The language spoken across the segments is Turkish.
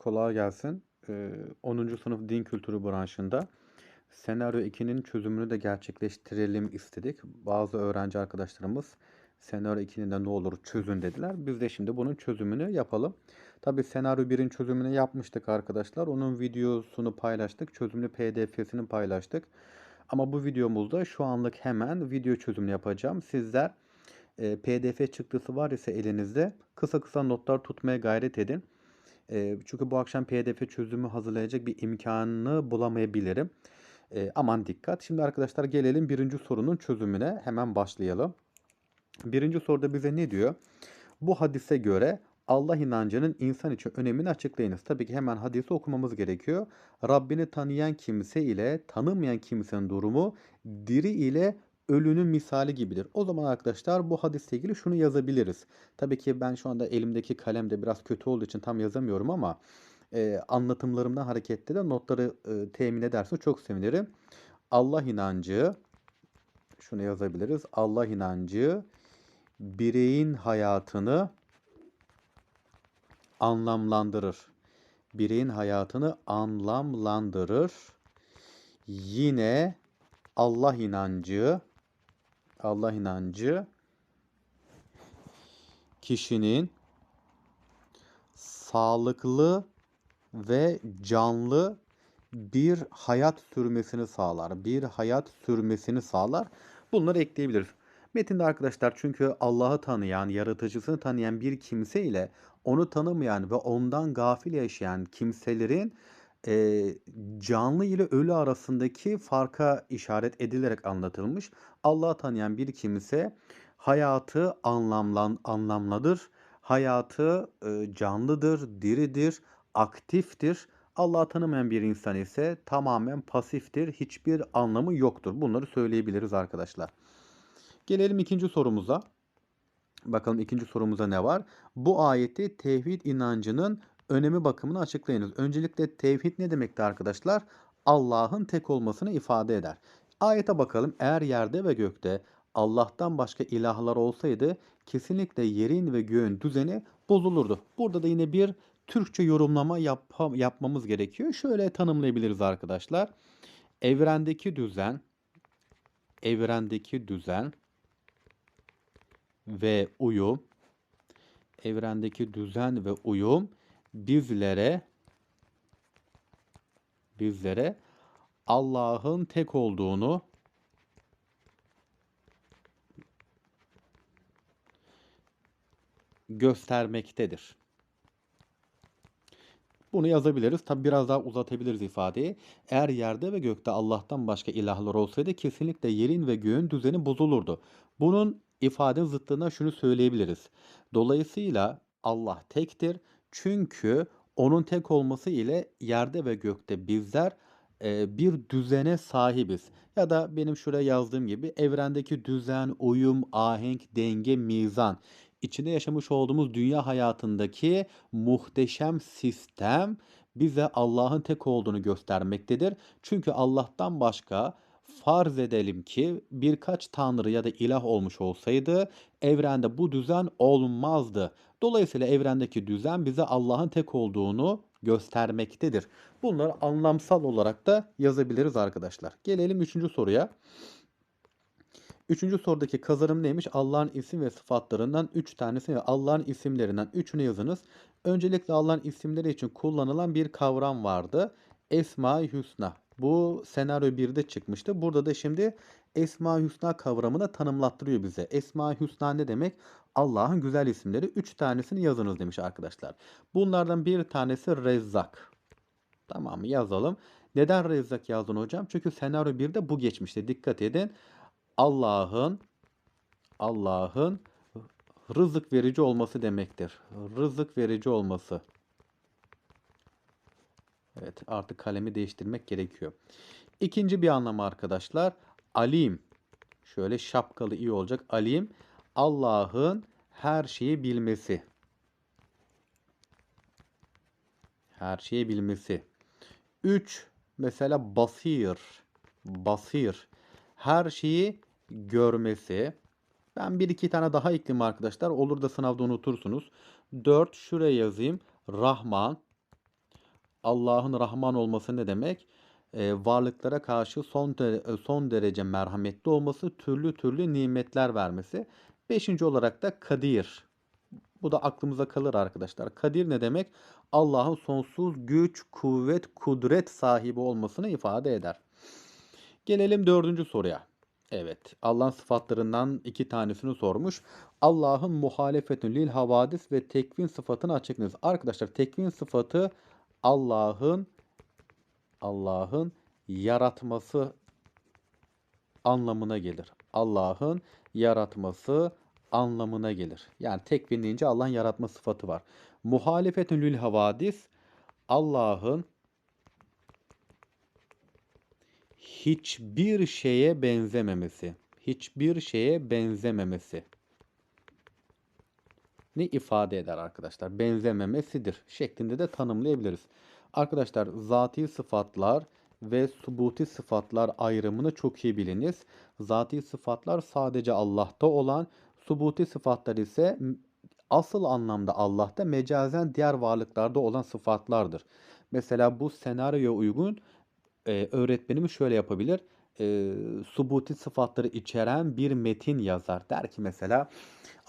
Kolay gelsin. Ee, 10. sınıf din kültürü branşında senaryo 2'nin çözümünü de gerçekleştirelim istedik. Bazı öğrenci arkadaşlarımız senaryo 2'nin de ne olur çözün dediler. Biz de şimdi bunun çözümünü yapalım. Tabii senaryo 1'in çözümünü yapmıştık arkadaşlar. Onun videosunu paylaştık. Çözümlü pdf'sini paylaştık. Ama bu videomuzda şu anlık hemen video çözümünü yapacağım. Sizler e, pdf çıktısı var ise elinizde kısa kısa notlar tutmaya gayret edin. Çünkü bu akşam pdf çözümü hazırlayacak bir imkanı bulamayabilirim. E, aman dikkat. Şimdi arkadaşlar gelelim birinci sorunun çözümüne. Hemen başlayalım. Birinci soruda bize ne diyor? Bu hadise göre Allah inancının insan için önemini açıklayınız. Tabii ki hemen hadisi okumamız gerekiyor. Rabbini tanıyan kimse ile tanımayan kimsenin durumu diri ile ölünün misali gibidir. O zaman arkadaşlar bu hadisle ilgili şunu yazabiliriz. Tabii ki ben şu anda elimdeki kalem de biraz kötü olduğu için tam yazamıyorum ama e, anlatımlarımdan hareketle de notları e, temin ederseniz çok sevinirim. Allah inancı şunu yazabiliriz. Allah inancı bireyin hayatını anlamlandırır. Bireyin hayatını anlamlandırır. Yine Allah inancı Allah inancı kişinin sağlıklı ve canlı bir hayat sürmesini sağlar. Bir hayat sürmesini sağlar. Bunları ekleyebiliriz. Metinde arkadaşlar çünkü Allah'ı tanıyan, yaratıcısını tanıyan bir kimse ile onu tanımayan ve ondan gafil yaşayan kimselerin e, canlı ile ölü arasındaki farka işaret edilerek anlatılmış. Allah'ı tanıyan bir kimse hayatı anlamlan anlamlıdır. Hayatı e, canlıdır, diridir, aktiftir. Allah'ı tanımayan bir insan ise tamamen pasiftir. Hiçbir anlamı yoktur. Bunları söyleyebiliriz arkadaşlar. Gelelim ikinci sorumuza. Bakalım ikinci sorumuza ne var? Bu ayeti tevhid inancının önemi bakımını açıklayınız. Öncelikle tevhid ne demekti arkadaşlar? Allah'ın tek olmasını ifade eder. Ayete bakalım. Eğer yerde ve gökte Allah'tan başka ilahlar olsaydı kesinlikle yerin ve göğün düzeni bozulurdu. Burada da yine bir Türkçe yorumlama yap yapmamız gerekiyor. Şöyle tanımlayabiliriz arkadaşlar. Evrendeki düzen evrendeki düzen ve uyum evrendeki düzen ve uyum bizlere bizlere Allah'ın tek olduğunu göstermektedir. Bunu yazabiliriz. Tabi biraz daha uzatabiliriz ifadeyi. Eğer yerde ve gökte Allah'tan başka ilahlar olsaydı kesinlikle yerin ve göğün düzeni bozulurdu. Bunun ifade zıttına şunu söyleyebiliriz. Dolayısıyla Allah tektir. Çünkü onun tek olması ile yerde ve gökte bizler e, bir düzene sahibiz. Ya da benim şuraya yazdığım gibi evrendeki düzen, uyum, ahenk, denge, mizan içinde yaşamış olduğumuz dünya hayatındaki muhteşem sistem bize Allah'ın tek olduğunu göstermektedir. Çünkü Allah'tan başka farz edelim ki birkaç tanrı ya da ilah olmuş olsaydı evrende bu düzen olmazdı. Dolayısıyla evrendeki düzen bize Allah'ın tek olduğunu göstermektedir. Bunları anlamsal olarak da yazabiliriz arkadaşlar. Gelelim üçüncü soruya. Üçüncü sorudaki kazanım neymiş? Allah'ın isim ve sıfatlarından üç tanesi ve Allah'ın isimlerinden üçünü yazınız. Öncelikle Allah'ın isimleri için kullanılan bir kavram vardı. Esma-i Hüsna. Bu senaryo 1'de çıkmıştı. Burada da şimdi Esma-i Hüsna kavramını tanımlattırıyor bize. Esma-i Hüsna ne demek? Allah'ın güzel isimleri. Üç tanesini yazınız demiş arkadaşlar. Bunlardan bir tanesi Rezzak. Tamam yazalım. Neden Rezzak yazdın hocam? Çünkü senaryo 1'de bu geçmişti. Dikkat edin. Allah'ın Allah'ın rızık verici olması demektir. Rızık verici olması. Evet artık kalemi değiştirmek gerekiyor. İkinci bir anlamı arkadaşlar. Alim. Şöyle şapkalı iyi olacak. Alim Allah'ın her şeyi bilmesi. Her şeyi bilmesi. Üç mesela basir. Basir. Her şeyi görmesi. Ben bir iki tane daha ekleyeyim arkadaşlar. Olur da sınavda unutursunuz. 4 şuraya yazayım. Rahman. Allah'ın Rahman olması ne demek? Eee, varlıklara karşı son de son derece merhametli olması, türlü türlü nimetler vermesi. 5'inci olarak da Kadir. Bu da aklımıza kalır arkadaşlar. Kadir ne demek? Allah'ın sonsuz güç, kuvvet, kudret sahibi olmasını ifade eder. Gelelim dördüncü soruya. Evet, Allah'ın sıfatlarından iki tanesini sormuş. Allah'ın muhalefetün lil havadis ve tekvin sıfatını açıklayınız. Arkadaşlar tekvin sıfatı Allah'ın Allah'ın yaratması anlamına gelir. Allah'ın yaratması anlamına gelir. Yani tekvin deyince Allah'ın yaratma sıfatı var. Muhalefetün lil havadis Allah'ın hiçbir şeye benzememesi. Hiçbir şeye benzememesi. Ne ifade eder arkadaşlar? Benzememesidir şeklinde de tanımlayabiliriz. Arkadaşlar zati sıfatlar ve subuti sıfatlar ayrımını çok iyi biliniz. Zati sıfatlar sadece Allah'ta olan, subuti sıfatlar ise asıl anlamda Allah'ta mecazen diğer varlıklarda olan sıfatlardır. Mesela bu senaryoya uygun e, öğretmenimiz şöyle yapabilir. E, subuti sıfatları içeren bir metin yazar. Der ki mesela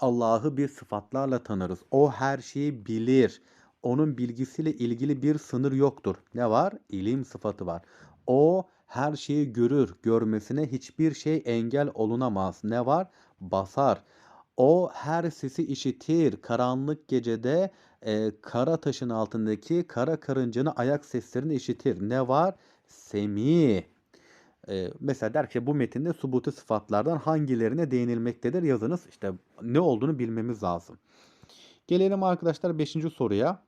Allah'ı bir sıfatlarla tanırız. O her şeyi bilir. Onun bilgisiyle ilgili bir sınır yoktur. Ne var? İlim sıfatı var. O her şeyi görür. Görmesine hiçbir şey engel olunamaz. Ne var? Basar. O her sesi işitir. Karanlık gecede e, kara taşın altındaki kara karıncanın ayak seslerini işitir. Ne var? Semi. E, mesela der ki bu metinde subutu sıfatlardan hangilerine değinilmektedir yazınız. İşte ne olduğunu bilmemiz lazım. Gelelim arkadaşlar 5. soruya.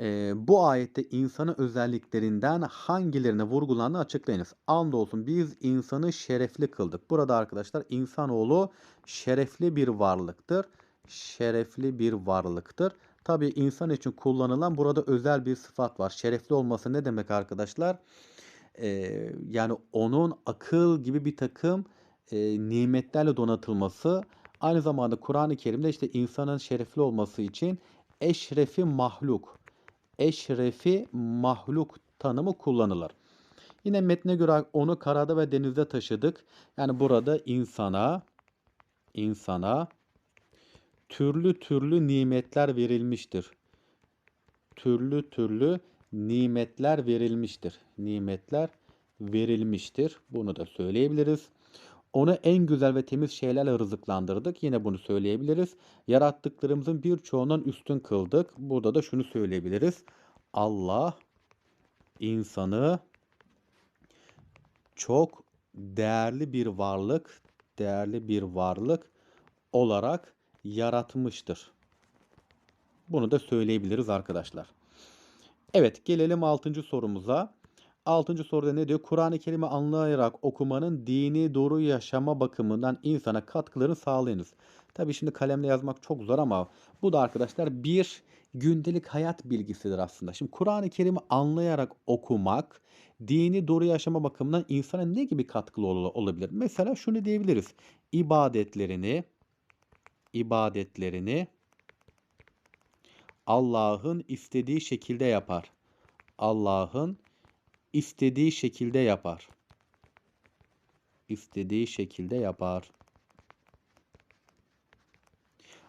E, bu ayette insanın özelliklerinden hangilerine vurgulandığını açıklayınız. Andolsun biz insanı şerefli kıldık. Burada arkadaşlar insanoğlu şerefli bir varlıktır. Şerefli bir varlıktır. Tabi insan için kullanılan burada özel bir sıfat var. Şerefli olması ne demek arkadaşlar? Ee, yani onun akıl gibi bir takım e, nimetlerle donatılması aynı zamanda Kur'an-ı Kerim'de işte insanın şerefli olması için eşrefi mahluk eşrefi mahluk tanımı kullanılır. Yine metne göre onu karada ve denizde taşıdık. Yani burada insana insana türlü türlü nimetler verilmiştir. Türlü türlü nimetler verilmiştir. Nimetler verilmiştir. Bunu da söyleyebiliriz. Onu en güzel ve temiz şeylerle rızıklandırdık. Yine bunu söyleyebiliriz. Yarattıklarımızın birçoğundan üstün kıldık. Burada da şunu söyleyebiliriz. Allah insanı çok değerli bir varlık, değerli bir varlık olarak yaratmıştır. Bunu da söyleyebiliriz arkadaşlar. Evet gelelim 6. sorumuza. 6. soruda ne diyor? Kur'an-ı Kerim'i anlayarak okumanın dini doğru yaşama bakımından insana katkılarını sağlayınız. Tabi şimdi kalemle yazmak çok zor ama bu da arkadaşlar bir gündelik hayat bilgisidir aslında. Şimdi Kur'an-ı Kerim'i anlayarak okumak dini doğru yaşama bakımından insana ne gibi katkılı olabilir? Mesela şunu diyebiliriz. İbadetlerini ibadetlerini Allah'ın istediği şekilde yapar. Allah'ın istediği şekilde yapar. İstediği şekilde yapar.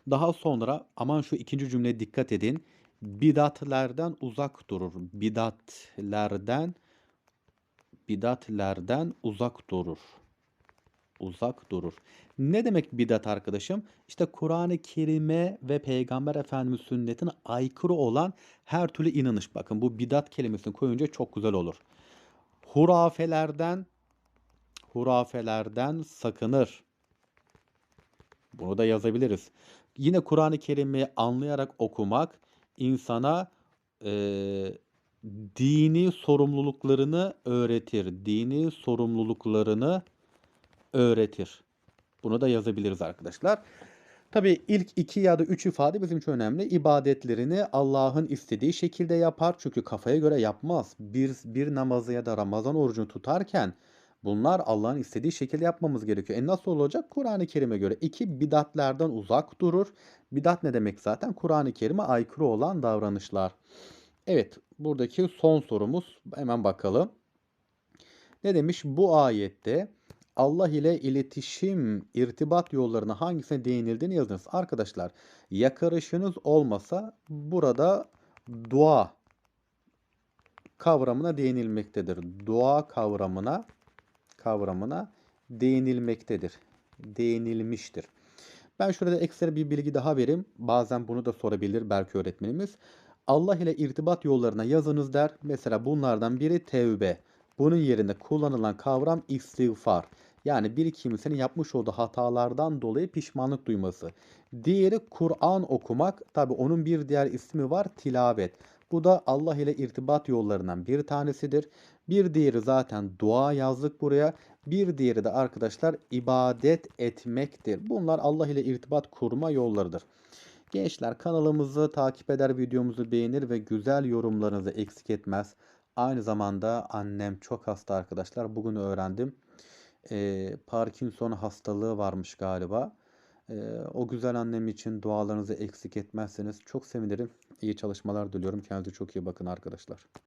Daha sonra aman şu ikinci cümleye dikkat edin. Bidatlerden uzak durur. Bidatlerden bidatlerden uzak durur uzak durur. Ne demek bidat arkadaşım? İşte Kur'an-ı Kerim'e ve Peygamber Efendimiz sünnetine aykırı olan her türlü inanış. Bakın bu bidat kelimesini koyunca çok güzel olur. Hurafelerden hurafelerden sakınır. Bunu da yazabiliriz. Yine Kur'an-ı Kerim'i anlayarak okumak insana e, dini sorumluluklarını öğretir. Dini sorumluluklarını öğretir. Bunu da yazabiliriz arkadaşlar. Tabi ilk iki ya da üç ifade bizim için önemli. İbadetlerini Allah'ın istediği şekilde yapar. Çünkü kafaya göre yapmaz. Bir, bir namazı ya da Ramazan orucunu tutarken bunlar Allah'ın istediği şekilde yapmamız gerekiyor. E nasıl olacak? Kur'an-ı Kerim'e göre. iki bidatlerden uzak durur. Bidat ne demek zaten? Kur'an-ı Kerim'e aykırı olan davranışlar. Evet, buradaki son sorumuz. Hemen bakalım. Ne demiş? Bu ayette Allah ile iletişim, irtibat yollarına hangisine değinildiğini yazınız. Arkadaşlar, yakarışınız olmasa burada dua kavramına değinilmektedir. Dua kavramına kavramına değinilmektedir. Değinilmiştir. Ben şurada ekstra bir bilgi daha vereyim. Bazen bunu da sorabilir belki öğretmenimiz. Allah ile irtibat yollarına yazınız der. Mesela bunlardan biri tevbe. Bunun yerine kullanılan kavram istiğfar. Yani bir kimsenin yapmış olduğu hatalardan dolayı pişmanlık duyması. Diğeri Kur'an okumak. Tabi onun bir diğer ismi var tilavet. Bu da Allah ile irtibat yollarından bir tanesidir. Bir diğeri zaten dua yazdık buraya. Bir diğeri de arkadaşlar ibadet etmektir. Bunlar Allah ile irtibat kurma yollarıdır. Gençler kanalımızı takip eder, videomuzu beğenir ve güzel yorumlarınızı eksik etmez. Aynı zamanda annem çok hasta arkadaşlar. Bugün öğrendim. Ee, Parkinson hastalığı varmış galiba. Ee, o güzel annem için dualarınızı eksik etmezseniz çok sevinirim. İyi çalışmalar diliyorum. Kendinize çok iyi bakın arkadaşlar.